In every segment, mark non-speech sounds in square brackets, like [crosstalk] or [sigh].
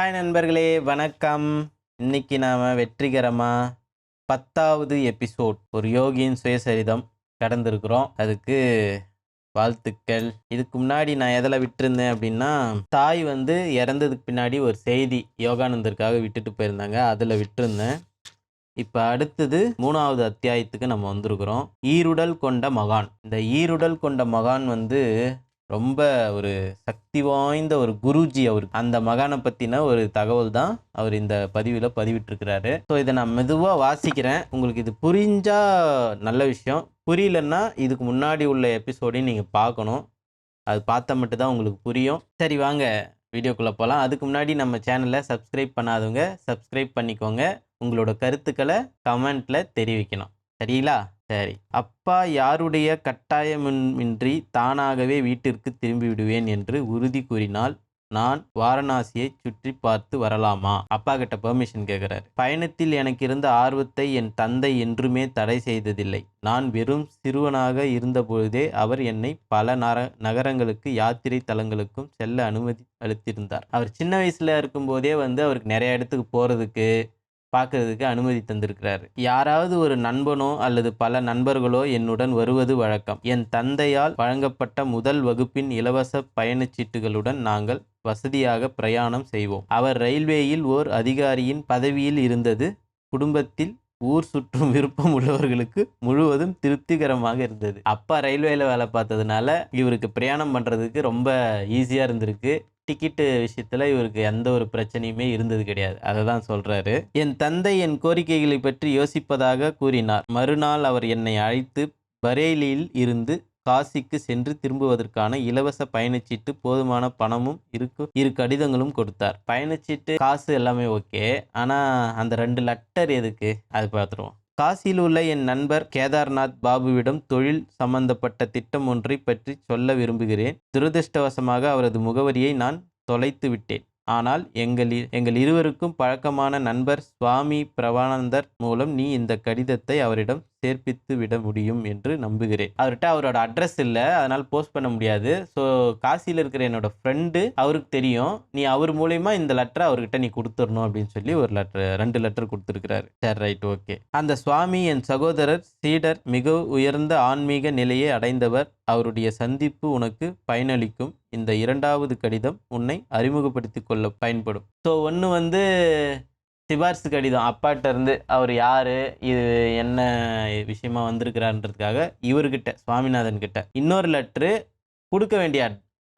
Hi நண்பர்களே. வணக்கம். இன்னைக்கு நாம் வெற்றிகரமாக பத்தாவது எபிசோட் ஒரு யோகியின் சுயசரிதம் கடந்திருக்கிறோம். அதுக்கு வாழ்த்துக்கள். இதுக்கு முன்னாடி நான் எதில் விட்டுருந்தேன் அப்படின்னா தாய் வந்து இறந்ததுக்கு பின்னாடி ஒரு செய்தி யோகானந்தருக்காக விட்டுட்டு போயிருந்தாங்க. அதில் விட்டுருந்தேன். இப்போ அடுத்தது மூணாவது அத்தியாயத்துக்கு நம்ம வந்திருக்கிறோம். ஈருடல் கொண்ட மகான். இந்த ஈருடல் கொண்ட மகான் வந்து ரொம்ப ஒரு சக்தி வாய்ந்த ஒரு குருஜி அவர். அந்த மகானை பற்றின ஒரு தகவல் தான் அவர் இந்த பதிவில் பதிவிட்டிருக்கிறாரு. ஸோ இதை நான் மெதுவாக வாசிக்கிறேன். உங்களுக்கு இது புரிஞ்சால் நல்ல விஷயம். புரியலன்னா இதுக்கு முன்னாடி உள்ள எபிசோடையும் நீங்கள் பார்க்கணும். அது பார்த்தா மட்டும்தான் உங்களுக்கு புரியும். சரி வாங்க. வீடியோக்குள்ளே போகலாம் அதுக்கு முன்னாடி நம்ம சேனலை சப்ஸ்கிரைப் பண்ணாதவங்க சப்ஸ்கிரைப் பண்ணிக்கோங்க. உங்களோட கருத்துக்களை கமெண்ட்டில் தெரிவிக்கணும். சரிங்களா? சரி. அப்பா யாருடைய கட்டாயமின்றி தானாகவே வீட்டிற்கு திரும்பி விடுவேன் என்று உறுதி கூறினால் நான் வாரணாசியை சுற்றி பார்த்து வரலாமா? அப்பா கிட்ட பெர்மிஷன் கேட்கிறார் பயணத்தில் எனக்கு இருந்த ஆர்வத்தை என் தந்தை என்றுமே தடை செய்ததில்லை. நான் வெறும் சிறுவனாக இருந்தபொழுதே அவர் என்னை பல நர நகரங்களுக்கு யாத்திரை தலங்களுக்கும் செல்ல அனுமதி அளித்திருந்தார். அவர் சின்ன வயசுல இருக்கும்போதே வந்து அவருக்கு நிறைய இடத்துக்கு போறதுக்கு பார்க்கறதுக்கு அனுமதி தந்திருக்கிறாரு. யாராவது ஒரு நண்பனோ அல்லது பல நண்பர்களோ என்னுடன் வருவது வழக்கம். என் தந்தையால் வழங்கப்பட்ட முதல் வகுப்பின் இலவச பயணச்சீட்டுகளுடன் நாங்கள் வசதியாக பிரயாணம் செய்வோம். அவர் ரயில்வேயில் ஓர் அதிகாரியின் பதவியில் இருந்தது. குடும்பத்தில் ஊர் சுற்றும் விருப்பம் உள்ளவர்களுக்கு முழுவதும் திருப்திகரமாக இருந்தது. அப்பா ரயில்வேல வேலை பார்த்ததுனால இவருக்கு பிரயாணம் பண்ணுறதுக்கு ரொம்ப ஈஸியாக இருந்திருக்கு. டிக்கெட்டு விஷயத்தில் இவருக்கு எந்த ஒரு பிரச்சனையுமே இருந்தது கிடையாது. அதை தான் சொல்கிறாரு என் தந்தை என் கோரிக்கைகளை பற்றி யோசிப்பதாக கூறினார். மறுநாள் அவர் என்னை அழைத்து பரேலியில் இருந்து காசிக்கு சென்று திரும்புவதற்கான இலவச பயணச்சீட்டு போதுமான பணமும் இருக்கு இரு கடிதங்களும் கொடுத்தார். பயணச்சீட்டு காசு எல்லாமே ஓகே. ஆனால் அந்த ரெண்டு லெட்டர் எதுக்கு? அது பார்த்துருவோம் காசியில் உள்ள என் நண்பர் கேதார்நாத் பாபுவிடம் தொழில் சம்பந்தப்பட்ட திட்டம் ஒன்றை பற்றி சொல்ல விரும்புகிறேன். துரதிருஷ்டவசமாக அவரது முகவரியை நான் தொலைத்து விட்டேன். ஆனால் எங்கள் எங்கள் இருவருக்கும் பழக்கமான நண்பர் சுவாமி பிரவானந்தர் மூலம் நீ இந்த கடிதத்தை அவரிடம் சேர்ப்பித்து விட முடியும் என்று நம்புகிறேன். அவர்கிட்ட அவரோட அட்ரஸ் இல்லை அதனால் போஸ்ட் பண்ண முடியாது. ஸோ காசியில் இருக்கிற என்னோட ஃப்ரெண்டு அவருக்கு தெரியும். நீ அவர் மூலயமா இந்த லெட்டரை அவர்கிட்ட நீ கொடுத்துடணும் அப்படின்னு சொல்லி ஒரு லெட்டர் ரெண்டு லெட்டர் கொடுத்துருக்கிறாரு. சரி ரைட் ஓகே அந்த சுவாமி என் சகோதரர் சீடர் மிக உயர்ந்த ஆன்மீக நிலையை அடைந்தவர். அவருடைய சந்திப்பு உனக்கு பயனளிக்கும். இந்த இரண்டாவது கடிதம் உன்னை அறிமுகப்படுத்திக் கொள்ள பயன்படும். ஸோ ஒன்று வந்து சிபாரிசு கடிதம். அப்பாட்ட இருந்து அவர் யார்? இது என்ன விஷயமா வந்திருக்கிறான்றதுக்காக இவர்கிட்ட சுவாமிநாதன் கிட்ட இன்னொரு லெட்ரு கொடுக்க வேண்டிய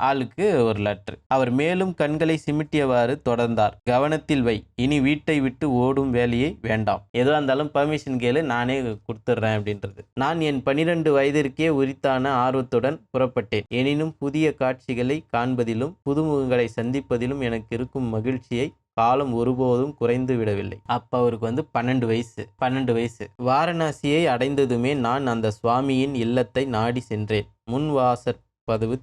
ஆளுக்கு ஒரு லெட்ரு அவர் மேலும் கண்களை சிமிட்டியவாறு தொடர்ந்தார். கவனத்தில் வை. இனி வீட்டை விட்டு ஓடும் வேலையை வேண்டாம். எதுவாக இருந்தாலும் பர்மிஷன் கேளு. நானே கொடுத்துட்றேன் அப்படின்றது. நான் என் பனிரெண்டு வயதிற்கே உரித்தான ஆர்வத்துடன் புறப்பட்டேன். எனினும் புதிய காட்சிகளை காண்பதிலும் புதுமுகங்களை சந்திப்பதிலும் எனக்கு இருக்கும் மகிழ்ச்சியை காலம் ஒருபோதும் குறைந்து விடவில்லை. அப்ப அவருக்கு வந்து பன்னெண்டு வயசு பன்னெண்டு வயசு. வாரணாசியை அடைந்ததுமே நான் அந்த சுவாமியின் இல்லத்தை நாடி சென்றேன். முன் வாசற்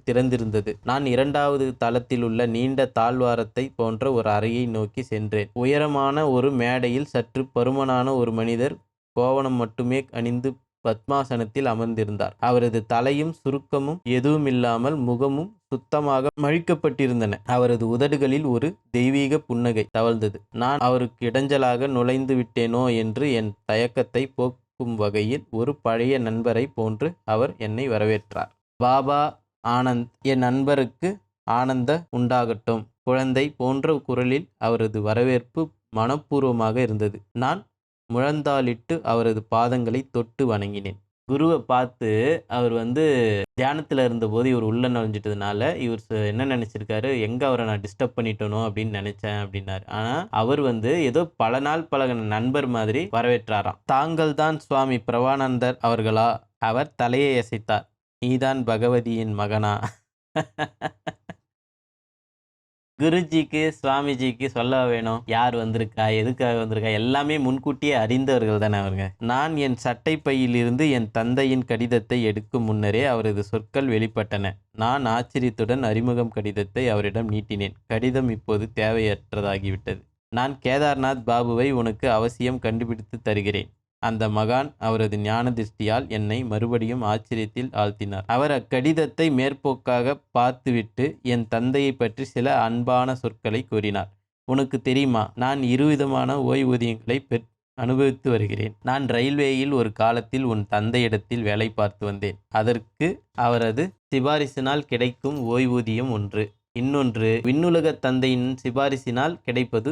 திறந்திருந்தது. நான் இரண்டாவது தளத்தில் உள்ள நீண்ட தாழ்வாரத்தை போன்ற ஒரு அறையை நோக்கி சென்றேன். உயரமான ஒரு மேடையில் சற்று பருமனான ஒரு மனிதர் கோவணம் மட்டுமே அணிந்து பத்மாசனத்தில் அமர்ந்திருந்தார். அவரது தலையும் சுருக்கமும் எதுவுமில்லாமல் முகமும் சுத்தமாக மழிக்கப்பட்டிருந்தன. அவரது உதடுகளில் ஒரு தெய்வீக புன்னகை தவழ்ந்தது. நான் அவருக்கு இடைஞ்சலாக நுழைந்து விட்டேனோ என்று என் தயக்கத்தை போக்கும் வகையில் ஒரு பழைய நண்பரை போன்று அவர் என்னை வரவேற்றார். பாபா ஆனந்த் என் நண்பருக்கு ஆனந்த உண்டாகட்டும். குழந்தை போன்ற குரலில் அவரது வரவேற்பு மனப்பூர்வமாக இருந்தது. நான் முழந்தாளிட்டு அவரது பாதங்களை தொட்டு வணங்கினேன். குருவை பார்த்து அவர் வந்து தியானத்தில் இருந்தபோது இவர் உள்ள நுழைஞ்சிட்டதுனால இவர் ச- என்ன நினச்சிருக்காரு? எங்கே அவரை நான் டிஸ்டர்ப் பண்ணிட்டனோ அப்படின்னு நினச்சேன் அப்படின்னாரு. ஆனால் அவர் வந்து ஏதோ பல நாள் பழகின நண்பர் மாதிரி வரவேற்றாராம். தாங்கள் தான் சுவாமி பிரவானந்தர் அவர்களா? அவர் தலையை அசைத்தார். நீதான் பகவதியின் மகனா? [laughs] குருஜிக்கு சுவாமிஜிக்கு சொல்ல வேணும். யார் வந்திருக்கா? எதுக்காக வந்திருக்கா? எல்லாமே முன்கூட்டியே அறிந்தவர்கள் தானே அவருங்க நான் என் சட்டை பையிலிருந்து என் தந்தையின் கடிதத்தை எடுக்கும் முன்னரே அவரது சொற்கள் வெளிப்பட்டன. நான் ஆச்சரியத்துடன் அறிமுகம் கடிதத்தை அவரிடம் நீட்டினேன். கடிதம் இப்போது தேவையற்றதாகிவிட்டது. நான் கேதார்நாத் பாபுவை உனக்கு அவசியம் கண்டுபிடித்து தருகிறேன். அந்த மகான் அவரது ஞான திருஷ்டியால் என்னை மறுபடியும் ஆச்சரியத்தில் ஆழ்த்தினார். அவர் அக்கடிதத்தை மேற்போக்காக பார்த்துவிட்டு என் தந்தையை பற்றி சில அன்பான சொற்களை கூறினார். உனக்கு தெரியுமா நான் இருவிதமான ஓய்வூதியங்களை பெற் அனுபவித்து வருகிறேன். நான் ரயில்வேயில் ஒரு காலத்தில் உன் தந்தையிடத்தில் வேலை பார்த்து வந்தேன். அதற்கு அவரது சிபாரிசினால் கிடைக்கும் ஓய்வூதியம் ஒன்று. இன்னொன்று விண்ணுலக தந்தையின் சிபாரிசினால் கிடைப்பது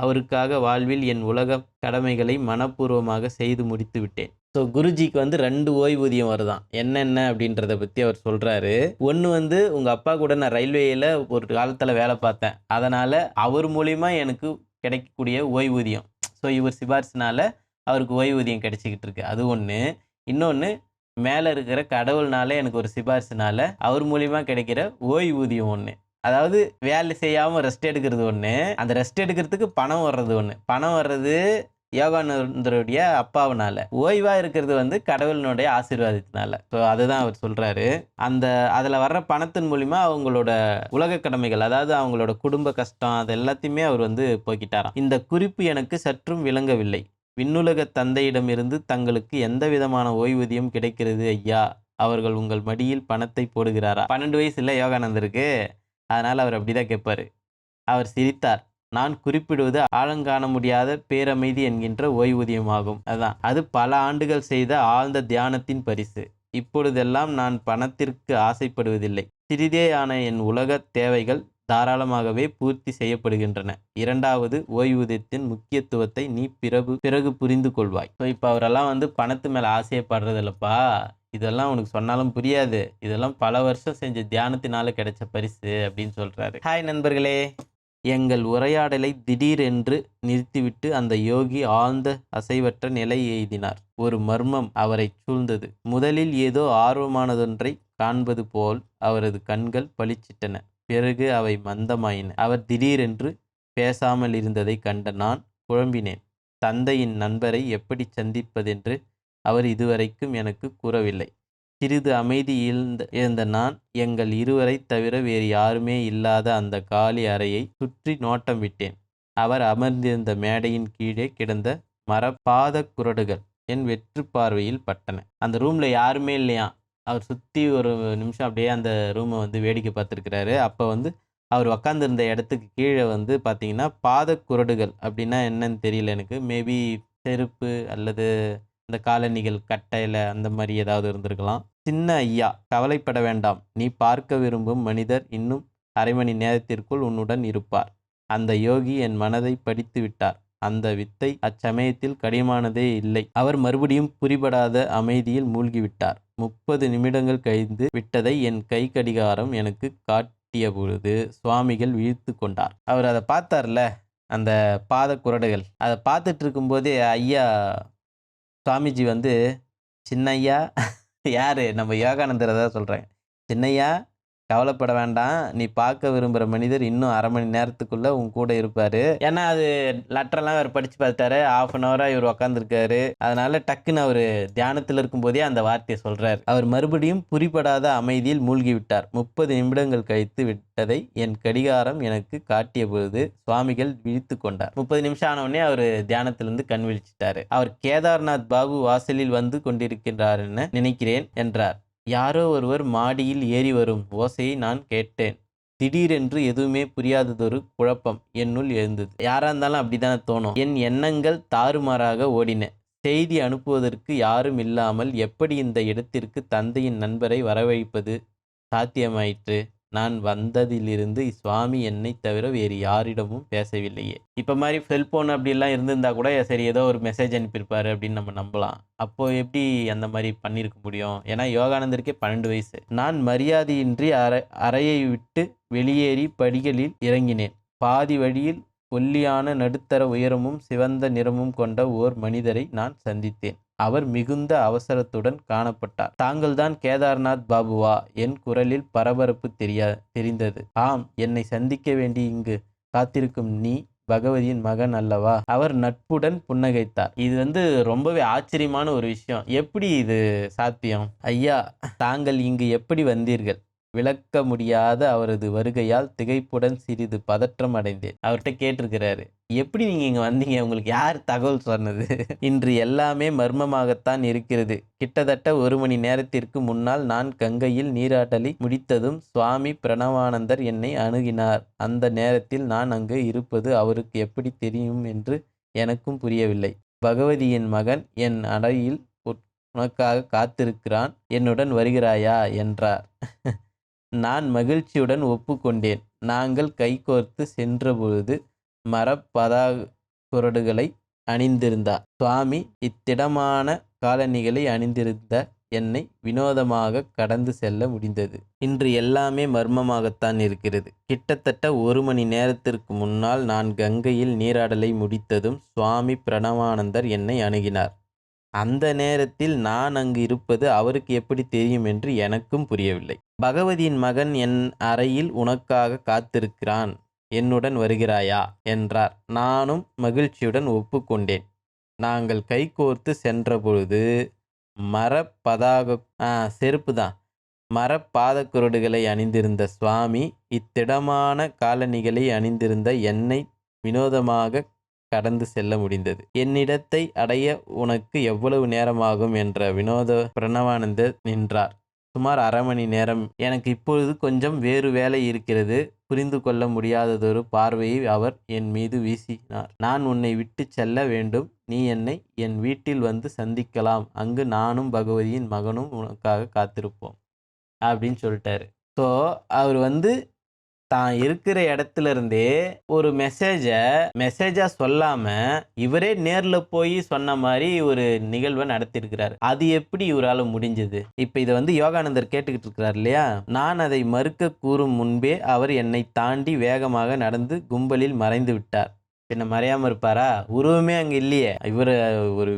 அவருக்காக வாழ்வில் என் உலக கடமைகளை மனப்பூர்வமாக செய்து முடித்து விட்டேன். ஸோ குருஜிக்கு வந்து ரெண்டு ஓய்வூதியம் வருதான். என்னென்ன அப்படின்றத பற்றி அவர் சொல்கிறாரு ஒன்று வந்து உங்கள் அப்பா கூட நான் ரயில்வேயில் ஒரு காலத்தில் வேலை பார்த்தேன். அதனால் அவர் மூலிமா எனக்கு கிடைக்கக்கூடிய ஓய்வூதியம். ஸோ இவர் சிபாரிசுனால அவருக்கு ஓய்வூதியம் கிடைச்சிக்கிட்டு இருக்கு. அது ஒன்று இன்னொன்று மேலே இருக்கிற கடவுள்னால எனக்கு ஒரு சிபாரிசுனால அவர் மூலிமா கிடைக்கிற ஓய்வூதியம் ஒன்று அதாவது வேலை செய்யாமல் ரெஸ்ட் எடுக்கிறது ஒன்று அந்த ரெஸ்ட் எடுக்கிறதுக்கு பணம் வர்றது ஒன்று பணம் வர்றது யோகானந்தருடைய அப்பாவினால. ஓய்வாக இருக்கிறது வந்து கடவுளினுடைய ஆசீர்வாதத்தினால. ஸோ அதுதான் அவர் சொல்கிறாரு அந்த அதில் வர்ற பணத்தின் மூலிமா அவங்களோட உலக கடமைகள் அதாவது அவங்களோட குடும்ப கஷ்டம் அது எல்லாத்தையுமே அவர் வந்து போக்கிட்டாராம். இந்த குறிப்பு எனக்கு சற்றும் விளங்கவில்லை. விண்ணுலக தந்தையிடமிருந்து தங்களுக்கு எந்த விதமான ஓய்வூதியம் கிடைக்கிறது ஐயா? அவர்கள் உங்கள் மடியில் பணத்தை போடுகிறாரா? பன்னெண்டு வயசு இல்லை யோகானந்தருக்கு. அதனால் அவர் அப்படிதான் கேட்பார். அவர் சிரித்தார். நான் குறிப்பிடுவது ஆழங்காண முடியாத பேரமைதி என்கின்ற ஓய்வூதியமாகும். அதான். அது பல ஆண்டுகள் செய்த ஆழ்ந்த தியானத்தின் பரிசு. இப்பொழுதெல்லாம் நான் பணத்திற்கு ஆசைப்படுவதில்லை. சிறிதேயான என் உலக தேவைகள் தாராளமாகவே பூர்த்தி செய்யப்படுகின்றன. இரண்டாவது ஓய்வூதியத்தின் முக்கியத்துவத்தை நீ பிறகு பிறகு புரிந்து கொள்வாய் ஸோ இப்போ அவரெல்லாம் வந்து பணத்து மேலே ஆசையப்படுறதில்லப்பா. இதெல்லாம் உனக்கு சொன்னாலும் புரியாது. இதெல்லாம் பல வருஷம் செஞ்ச தியானத்தினால கிடைச்ச பரிசு அப்படின்னு சொல்றாரு. ஹாய் நண்பர்களே. எங்கள் உரையாடலை திடீரென்று நிறுத்திவிட்டு அந்த யோகி ஆழ்ந்த அசைவற்ற நிலை எய்தினார். ஒரு மர்மம் அவரை சூழ்ந்தது. முதலில் ஏதோ ஆர்வமானதொன்றை காண்பது போல் அவரது கண்கள் பளிச்சிட்டன. பிறகு அவை மந்தமாயின. அவர் திடீரென்று பேசாமல் இருந்ததை கண்ட நான் குழம்பினேன். தந்தையின் நண்பரை எப்படி சந்திப்பதென்று அவர் இதுவரைக்கும் எனக்கு கூறவில்லை. சிறிது அமைதி இருந்த இருந்த நான் எங்கள் இருவரை தவிர வேறு யாருமே இல்லாத அந்த காலி அறையை சுற்றி நோட்டம் விட்டேன். அவர் அமர்ந்திருந்த மேடையின் கீழே கிடந்த மரபாத குரடுகள் என் வெற்று பார்வையில் பட்டன. அந்த ரூம்ல யாருமே இல்லையா? அவர் சுற்றி ஒரு நிமிஷம் அப்படியே அந்த ரூமை வந்து வேடிக்கை பார்த்துருக்கிறாரு. அப்போ வந்து அவர் உக்காந்துருந்த இடத்துக்கு கீழே வந்து பார்த்தீங்கன்னா பாதக்குரடுகள் அப்படின்னா என்னன்னு தெரியல எனக்கு. மேபி செருப்பு அல்லது அந்த காலணிகள் கட்டையில் அந்த மாதிரி ஏதாவது இருந்திருக்கலாம். சின்ன ஐயா கவலைப்பட வேண்டாம். நீ பார்க்க விரும்பும் மனிதர் இன்னும் அரை மணி நேரத்திற்குள் உன்னுடன் இருப்பார். அந்த யோகி என் மனதை படித்து விட்டார். அந்த வித்தை அச்சமயத்தில் கடினமானதே இல்லை. அவர் மறுபடியும் புரிபடாத அமைதியில் மூழ்கிவிட்டார். முப்பது நிமிடங்கள் கழிந்து விட்டதை என் கை கடிகாரம் எனக்கு காட்டிய பொழுது சுவாமிகள் வீழ்த்து கொண்டார். அவர் அதை பார்த்தார்ல அந்த பாத குரடுகள். அதை பார்த்துட்டு இருக்கும்போதே ஐயா சுவாமிஜி வந்து சின்னையா யார்? நம்ம யோகானந்தரை தான் சொல்கிறேன் சின்னையா கவலைப்பட வேண்டாம். நீ பார்க்க விரும்புகிற மனிதர் இன்னும் அரை மணி நேரத்துக்குள்ளே உன் கூட இருப்பார். ஏன்னா அது லெட்டரெல்லாம் அவர் படித்து பார்த்தாரு. ஆஃப் அன் ஹவராக இவர் உக்காந்துருக்காரு. அதனால டக்குன்னு அவர் தியானத்தில் இருக்கும்போதே அந்த வார்த்தையை சொல்கிறார் அவர் மறுபடியும் புரிபடாத அமைதியில் மூழ்கி விட்டார் முப்பது நிமிடங்கள் கழித்து விட்டதை என் கடிகாரம் எனக்கு காட்டிய பொழுது சுவாமிகள் விழித்து கொண்டார். முப்பது நிமிஷம் ஆனவுடனே அவர் தியானத்திலிருந்து கண் விழிச்சிட்டாரு. அவர் கேதார்நாத் பாபு வாசலில் வந்து கொண்டிருக்கின்றார் நினைக்கிறேன் என்றார். யாரோ ஒருவர் மாடியில் ஏறி வரும். ஓசையை நான் கேட்டேன். திடீரென்று எதுவுமே புரியாததொரு குழப்பம் என்னுள் எழுந்தது. யாரா இருந்தாலும் அப்படித்தானே தோணும். என் எண்ணங்கள் தாறுமாறாக ஓடின. செய்தி அனுப்புவதற்கு யாரும் இல்லாமல் எப்படி இந்த இடத்திற்கு தந்தையின் நண்பரை வரவழைப்பது சாத்தியமாயிற்று? நான் வந்ததிலிருந்து சுவாமி என்னை தவிர வேறு யாரிடமும் பேசவில்லையே. இப்போ மாதிரி செல்போன் அப்படிலாம் இருந்திருந்தா கூட சரி ஏதோ ஒரு மெசேஜ் அனுப்பியிருப்பாரு அப்படின்னு நம்ம நம்பலாம். அப்போ எப்படி அந்த மாதிரி பண்ணியிருக்க முடியும்? ஏன்னா யோகானந்தருக்கே பன்னெண்டு வயசு. நான் மரியாதையின்றி அறை அறையை விட்டு வெளியேறி படிகளில் இறங்கினேன். பாதி வழியில் ஒல்லியான நடுத்தர உயரமும் சிவந்த நிறமும் கொண்ட ஓர் மனிதரை நான் சந்தித்தேன். அவர் மிகுந்த அவசரத்துடன் காணப்பட்டார். தாங்கள்தான் கேதார்நாத் பாபுவா? என் குரலில் பரபரப்பு தெரியா தெரிந்தது. ஆம் என்னை சந்திக்க வேண்டி இங்கு காத்திருக்கும் நீ பகவதியின் மகன் அல்லவா? அவர் நட்புடன் புன்னகைத்தார். இது வந்து ரொம்பவே ஆச்சரியமான ஒரு விஷயம். எப்படி இது சாத்தியம்? ஐயா தாங்கள் இங்கு எப்படி வந்தீர்கள்? விளக்க முடியாத அவரது வருகையால் திகைப்புடன் சிறிது பதற்றம் அடைந்தேன். அவர்கிட்ட கேட்டிருக்கிறாரு எப்படி நீங்க இங்க வந்தீங்க? உங்களுக்கு யார் தகவல் சொன்னது? [laughs] இன்று எல்லாமே மர்மமாகத்தான் இருக்கிறது. கிட்டத்தட்ட ஒரு மணி நேரத்திற்கு முன்னால் நான் கங்கையில் நீராட்டலை முடித்ததும் சுவாமி பிரணவானந்தர் என்னை அணுகினார். அந்த நேரத்தில் நான் அங்கு இருப்பது அவருக்கு எப்படி தெரியும் என்று எனக்கும் புரியவில்லை. பகவதியின் மகன் என் அறையில் உனக்காக காத்திருக்கிறான். என்னுடன் வருகிறாயா? என்றார். [laughs] நான் மகிழ்ச்சியுடன் ஒப்புக்கொண்டேன். நாங்கள் கைகோர்த்து சென்றபொழுது மரப்பதா குரடுகளை அணிந்திருந்தார். சுவாமி இத்திடமான காலணிகளை அணிந்திருந்த என்னை வினோதமாக கடந்து செல்ல முடிந்தது. இன்று எல்லாமே மர்மமாகத்தான் இருக்கிறது. கிட்டத்தட்ட ஒரு மணி நேரத்திற்கு முன்னால் நான் கங்கையில் நீராடலை முடித்ததும் சுவாமி பிரணவானந்தர் என்னை அணுகினார். அந்த நேரத்தில் நான் அங்கு இருப்பது அவருக்கு எப்படி தெரியும் என்று எனக்கும் புரியவில்லை. பகவதியின் மகன் என் அறையில் உனக்காக காத்திருக்கிறான். என்னுடன் வருகிறாயா? என்றார். நானும் மகிழ்ச்சியுடன் ஒப்புக்கொண்டேன். நாங்கள் கைகோர்த்து சென்றபொழுது மரப்பதாக செருப்பு தான் மரப்பாதக்குரடுகளை அணிந்திருந்த சுவாமி இத்திடமான காலணிகளை அணிந்திருந்த என்னை வினோதமாக கடந்து செல்ல முடிந்தது. என்னிடத்தை அடைய உனக்கு எவ்வளவு நேரமாகும்? என்ற வினோத பிரணவானந்தர் நின்றார். சுமார் அரை மணி நேரம். எனக்கு இப்பொழுது கொஞ்சம் வேறு வேலை இருக்கிறது. புரிந்து கொள்ள முடியாததொரு பார்வையை அவர் என் மீது வீசினார். நான் உன்னை விட்டு செல்ல வேண்டும். நீ என்னை என் வீட்டில் வந்து சந்திக்கலாம். அங்கு நானும் பகவதியின் மகனும் உனக்காக காத்திருப்போம். அப்படின்னு சொல்லிட்டாரு. ஸோ அவர் வந்து தான் இருக்கிற இடத்துல இருந்தே ஒரு மெசேஜை மெசேஜா சொல்லாம இவரே நேர்ல போய் சொன்ன மாதிரி ஒரு நிகழ்வை நடத்தியிருக்கிறாரு. அது எப்படி இவரால் முடிஞ்சது? இப்ப இதை வந்து யோகானந்தர் கேட்டுக்கிட்டு இருக்கிறார் இல்லையா? நான் அதை மறுக்க கூறும் முன்பே அவர் என்னை தாண்டி வேகமாக நடந்து கும்பலில் மறைந்து விட்டார். என்ன மறையாம இருப்பாரா? உருவமே அங்க இல்லையே. இவர் ஒரு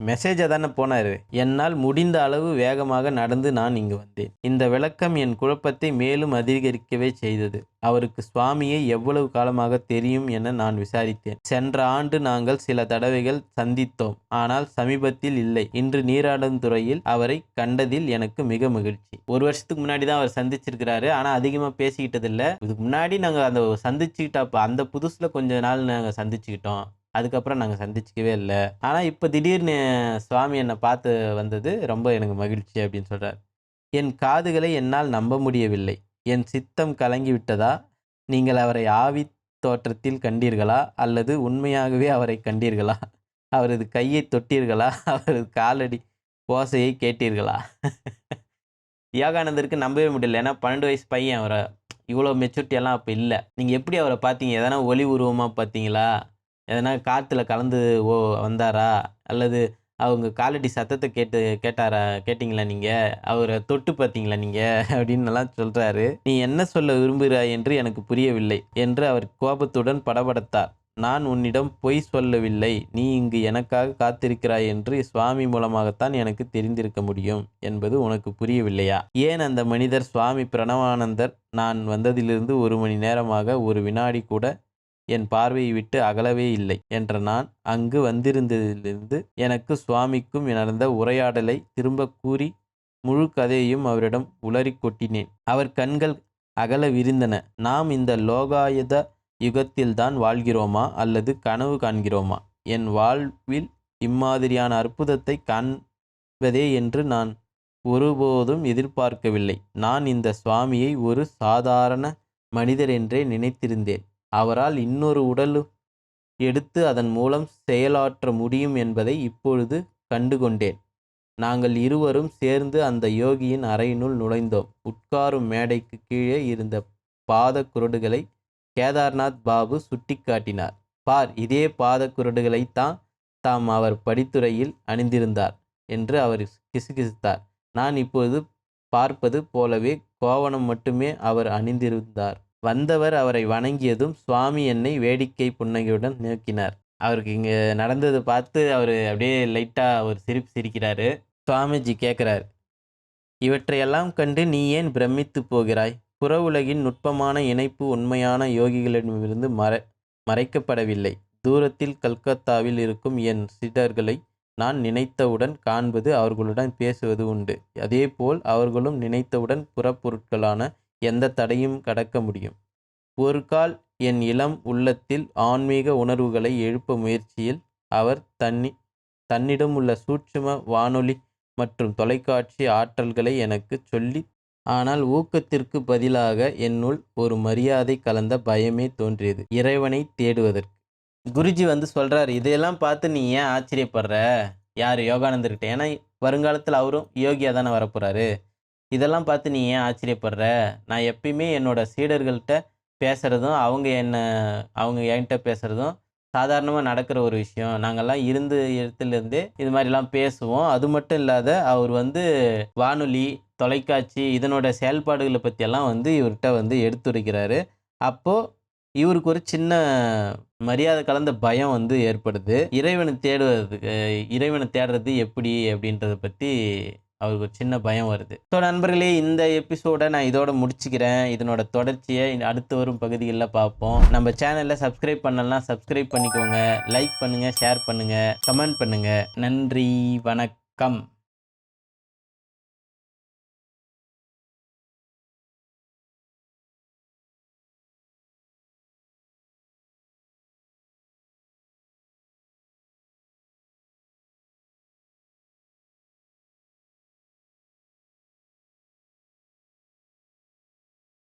மெசேஜை தானே போனாரு. என்னால் முடிந்த அளவு வேகமாக நடந்து நான் இங்கு வந்தேன். இந்த விளக்கம் என் குழப்பத்தை மேலும் அதிகரிக்கவே செய்தது. அவருக்கு சுவாமியை எவ்வளவு காலமாக தெரியும் என நான் விசாரித்தேன். சென்ற ஆண்டு நாங்கள் சில தடவைகள் சந்தித்தோம். ஆனால் சமீபத்தில் இல்லை. இன்று நீராடும் துறையில் அவரை கண்டதில் எனக்கு மிக மகிழ்ச்சி. ஒரு வருஷத்துக்கு முன்னாடி தான் அவர் சந்திச்சிருக்கிறாரு. ஆனால் அதிகமாக பேசிக்கிட்டதில்லை. இதுக்கு முன்னாடி நாங்கள் அந்த சந்திச்சுக்கிட்ட அந்த புதுசில் கொஞ்ச நாள் நாங்கள் சந்திச்சுக்கிட்டோம். அதுக்கப்புறம் நாங்கள் சந்திச்சிக்கவே இல்லை. ஆனால் இப்போ திடீர்னு சுவாமி என்னை பார்த்து வந்தது ரொம்ப எனக்கு மகிழ்ச்சி அப்படின்னு சொல்கிறார் என் காதுகளை என்னால் நம்ப முடியவில்லை. என் சித்தம் கலங்கி விட்டதா? நீங்கள் அவரை ஆவி தோற்றத்தில் கண்டீர்களா? அல்லது உண்மையாகவே அவரை கண்டீர்களா? அவரது கையை தொட்டீர்களா? அவரது காலடி ஓசையை கேட்டீர்களா? யோகானந்தருக்கு நம்பவே முடியல. ஏன்னா பன்னெண்டு வயசு பையன் அவரை. இவ்வளோ மெச்சூரிட்டி எல்லாம் அப்போ இல்லை. நீங்கள் எப்படி அவரை பார்த்தீங்க? எதனா ஒளி உருவமாக பார்த்தீங்களா? எதனா காற்றுல கலந்து ஓ வந்தாரா? அல்லது அவங்க காலடி சத்தத்தை கேட்டு கேட்டாரா? கேட்டிங்களா நீங்கள் அவரை தொட்டு பார்த்தீங்களா நீங்கள் அப்படின்னு எல்லாம் சொல்கிறாரு நீ என்ன சொல்ல விரும்புகிறாய் என்று எனக்கு புரியவில்லை என்று அவர் கோபத்துடன் படபடத்தார். நான் உன்னிடம் பொய் சொல்லவில்லை. நீ இங்கு எனக்காக காத்திருக்கிறாய் என்று சுவாமி மூலமாகத்தான் எனக்கு தெரிந்திருக்க முடியும் என்பது உனக்கு புரியவில்லையா? ஏன் அந்த மனிதர் சுவாமி பிரணவானந்தர்? நான் வந்ததிலிருந்து ஒரு மணி நேரமாக ஒரு வினாடி கூட என் பார்வையை விட்டு அகலவே இல்லை என்ற நான் அங்கு வந்திருந்ததிலிருந்து எனக்கு சுவாமிக்கும் நடந்த உரையாடலை திரும்ப கூறி முழு கதையையும் அவரிடம் உளறிக் கொட்டினேன். அவர் கண்கள் அகல விரிந்தன. நாம் இந்த லோகாயுத யுகத்தில்தான் வாழ்கிறோமா அல்லது கனவு காண்கிறோமா? என் வாழ்வில் இம்மாதிரியான அற்புதத்தை காண்பதே என்று நான் ஒருபோதும் எதிர்பார்க்கவில்லை. நான் இந்த சுவாமியை ஒரு சாதாரண மனிதர் என்றே நினைத்திருந்தேன். அவரால் இன்னொரு உடல் எடுத்து அதன் மூலம் செயலாற்ற முடியும் என்பதை இப்பொழுது கண்டுகொண்டேன். நாங்கள் இருவரும் சேர்ந்து அந்த யோகியின் அறையினுள் நுழைந்தோம். உட்காரும் மேடைக்கு கீழே இருந்த பாத குரடுகளை கேதார்நாத் பாபு சுட்டிக்காட்டினார் பார் இதே பாத குரடுகளைத்தான் தாம் அவர் படித்துறையில் அணிந்திருந்தார் என்று அவர் கிசுகிசுத்தார். நான் இப்பொழுது பார்ப்பது போலவே கோவணம் மட்டுமே அவர் அணிந்திருந்தார். வந்தவர் அவரை வணங்கியதும் சுவாமி என்னை வேடிக்கை புன்னகையுடன் நோக்கினார். அவருக்கு இங்கே நடந்ததை பார்த்து அவர் அப்படியே லைட்டாக ஒரு சிரிப்பு சிரிக்கிறாரு. சுவாமிஜி கேட்குறார் இவற்றையெல்லாம் கண்டு நீ ஏன் பிரமித்து போகிறாய்? புற உலகின் நுட்பமான இணைப்பு உண்மையான யோகிகளிடமிருந்து மறை மறைக்கப்படவில்லை. தூரத்தில் கல்கத்தாவில் இருக்கும் என் சிடர்களை நான் நினைத்தவுடன் காண்பது அவர்களுடன் பேசுவது உண்டு. அதேபோல் அவர்களும் நினைத்தவுடன் புறப்பொருட்களான எந்த தடையும் கடக்க முடியும். ஒரு கால் என் இளம் உள்ளத்தில் ஆன்மீக உணர்வுகளை எழுப்ப முயற்சியில் அவர் தன்னி தன்னிடம் உள்ள சூட்சும வானொலி மற்றும் தொலைக்காட்சி ஆற்றல்களை எனக்கு சொல்லி ஆனால் ஊக்கத்திற்கு பதிலாக என்னுள் ஒரு மரியாதை கலந்த பயமே தோன்றியது இறைவனை தேடுவதற்கு. குருஜி வந்து சொல்றாரு இதையெல்லாம் பார்த்து நீ ஏன் ஆச்சரியப்படுற? யார் யோகானந்தர்கிட்ட? ஏன்னா வருங்காலத்தில் அவரும் யோகியா தானே வரப்போறாரு. இதெல்லாம் பார்த்து நீ ஏன் ஆச்சரியப்படுற? நான் எப்பயுமே என்னோட சீடர்கள்ட்ட பேசுகிறதும் அவங்க என்ன அவங்க என்கிட்ட பேசுகிறதும் சாதாரணமாக நடக்கிற ஒரு விஷயம். நாங்கள்லாம் இருந்த இடத்துலேருந்தே இது மாதிரிலாம் பேசுவோம். அது மட்டும் இல்லாத அவர் வந்து வானொலி தொலைக்காட்சி இதனோட செயல்பாடுகளை பற்றியெல்லாம் வந்து இவர்கிட்ட வந்து எடுத்துரைக்கிறாரு. அப்போது இவருக்கு ஒரு சின்ன மரியாதை கலந்த பயம் வந்து ஏற்படுது. இறைவனை தேடுவது இறைவனை தேடுறது எப்படி அப்படின்றத பற்றி அவருக்கு ஒரு சின்ன பயம் வருது. ஸோ நண்பர்களே இந்த எபிசோடை நான் இதோட முடிச்சுக்கிறேன். இதனோட தொடர்ச்சியை அடுத்து வரும் பகுதிகளில் பார்ப்போம். நம்ம சேனலில் சப்ஸ்கிரைப் பண்ணலாம் சப்ஸ்கிரைப் பண்ணிக்கோங்க. லைக் பண்ணுங்கள் ஷேர் பண்ணுங்கள் கமெண்ட் பண்ணுங்கள் நன்றி வணக்கம்.